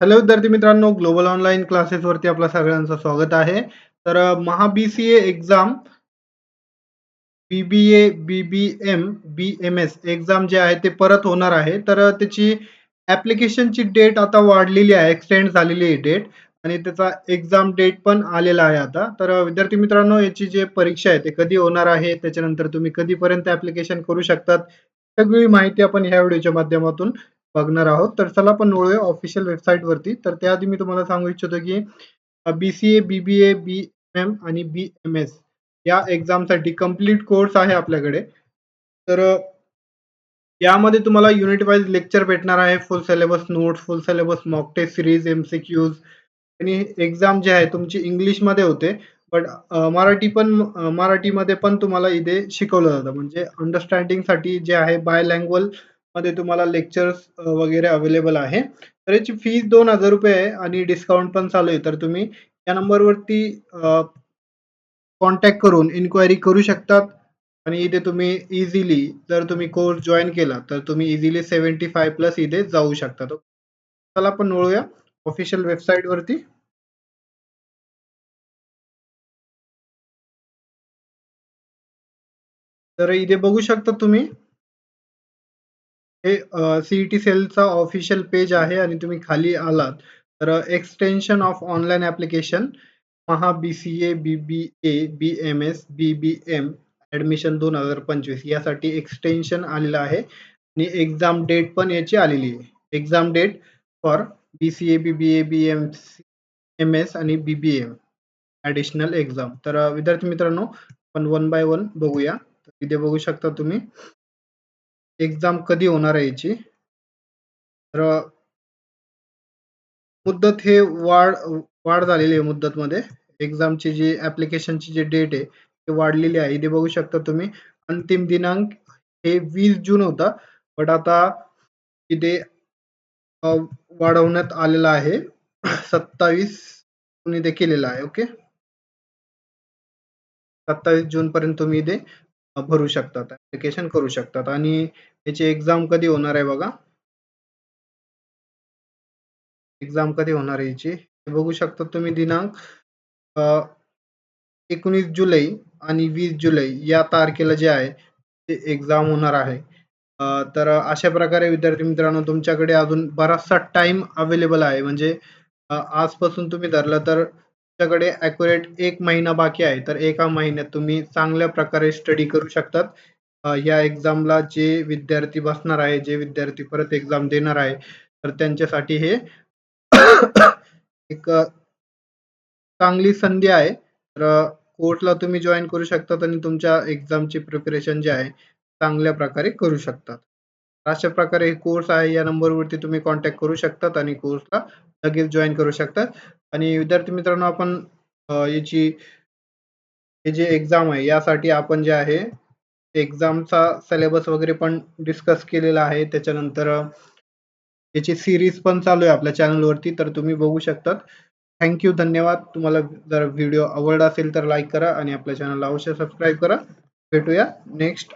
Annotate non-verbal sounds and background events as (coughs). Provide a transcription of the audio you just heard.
Hello विद्यार्थी मित्रांनो, global online क्लासेसवरती आपलं सगळ्यांचं स्वागत आहे. तर महा BCA exam BBA, BBM, BMS exam जे आहे ते परत होणार आहे. तर त्याची ॲप्लिकेशनची डेट आता वाढलेली आहे, एक्सटेंड झालेली आहे डेट आणि त्याचा एक्झाम डेट पण आलेला आहे आता. तर विद्यार्थी मित्रांनो, याची जी परीक्षा आहे ते कधी होणार आहे, त्याच्यानंतर तुम्ही कधीपर्यंत ॲप्लिकेशन करू शकतात, सगळी माहिती आपण ह्या व्हिडिओच्या माध्यमातून बघणार आहोत. तर चला आपण वळूया ऑफिशियल वेबसाईटवरती. तर त्याआधी मी तुम्हाला सांगू इच्छितो की बी-सी-ए, बी-बी-ए, बी-एम आणि बी-एम-एस या एक्झामसाठी कंप्लीट कोर्स आहे आपल्याकडे. तर यामध्ये तुम्हाला युनिट वाईज लेक्चर भेटणार आहे, full syllabus notes, full syllabus mock test series MCQs आणि एक्झाम जे आहे तुमची इंग्लिशमध्ये होते. बट मराठी पण मराठीमध्ये पण तुम्हाला इथे शिकवलं जातं. म्हणजे अंडरस्टँडिंगसाठी जे आहे बाय लँग्वेज मध्ये तुम्हाला लेक्चर्स वगैरे अवेलेबल आहे. तर याची फीस ₹2000 आहे आणि डिस्काउंट पण चालू आहे. तर तुम्ही या नंबरवरती कॉन्टॅक्ट करून इन्क्वायरी करू शकतात आणि इथे तुम्ही इझिली जर तुम्ही कोर्स जॉईन केला, तर तुम्ही इझिली 75 प्लस इथे जाऊ शकता. चला आपण वळूया ऑफिशियल वेबसाईटवरती. तर इथे बघू शकता तुम्ही हे सीईटी सेलचा ऑफिशियल पेज आहे आणि तुम्ही खाली आलात तर extension of online application Maha BCA, BBA, BMS, BBM admission 2025 यासाठी एक्सटेन्शन आलेलं आहे आणि एक्झाम डेट पण याची आलेली आहे. Exam date for BCA, BBA, BMC, MS आणि बी-बी-एम ॲडिशनल एक्झाम. तर विद्यार्थी मित्रांनो, आपण वन बाय वन बघूया. इथे बघू शकता तुम्ही एक्झाम कधी होणार आहे याची. तर मुद्दत हे वाढ वाढ झालेली आहे मुद्दतमध्ये. एक्झामची जी ऍप्लिकेशनची जी डेट आहे, ती वाढलेली आहे. इथे बघू शकता तुम्ही अंतिम दिनांक हे वीस जून होता. बट आता इथे वाढवण्यात आलेला आहे. 27 जून इथे केलेला आहे. ओके. सत्तावीस जून पर्यंत तुम्ही इथे भरू शकतात. ॲप्लिकेशन करू शकतात आणि याची एक्झाम कधी होणार आहे बघा. एक्झाम कधी होणार आहे याची? बघू शकता तुम्ही दिनांक एकोणीस जुलै आणि वीस जुलै या तारखेला जे आहे ते एक्झाम होणार आहे. तर अशा प्रकारे विद्यार्थी मित्रांनो तुमच्याकडे अजून बराचसा टाइम अवेलेबल आहे. म्हणजे आजपासून तुम्ही धरलं तर तुमच्याकडे ॲक्युरेट एक महिना बाकी आहे. तर एका महिन्यात तुम्ही चांगल्या प्रकारे स्टडी करू शकतात. या एक्झामला जे विद्यार्थी बसणार आहे, जे विद्यार्थी परत एक्झाम देणार आहे, तर त्यांच्यासाठी हे (coughs) एक चांगली संधी आहे. तर अ, कोर्सला तुम्ही जॉईन करू शकतात आणि तुमच्या एक्झामची प्रिपरेशन जे आहे, चांगल्या प्रकारे करू शकतात. अशा प्रकारे कोर्स आहे. या नंबरवरती तुम्ही कॉन्टॅक्ट करू शकतात आणि कोर्सला लगेच जॉईन करू शकतात. आणि विद्यार्थी मित्रांनो आपण अ, याची हे जे एक्झाम आहे यासाठी आपण जे आहे एक्झामचा सिलेबस वगैरे पण डिस्कस केलेला आहे. त्याच्यानंतर अ, याची सीरीज पण चालू आहे आपल्या चॅनलवरती तर तुम्ही बघू शकतात. Thank you. धन्यवाद. तुम्हाला जर व्हिडिओ आवडला असेल तर लाईक करा आणि आपल्या चॅनलला अवश्य सबस्क्राईब करा. भेटूया नेक्स्ट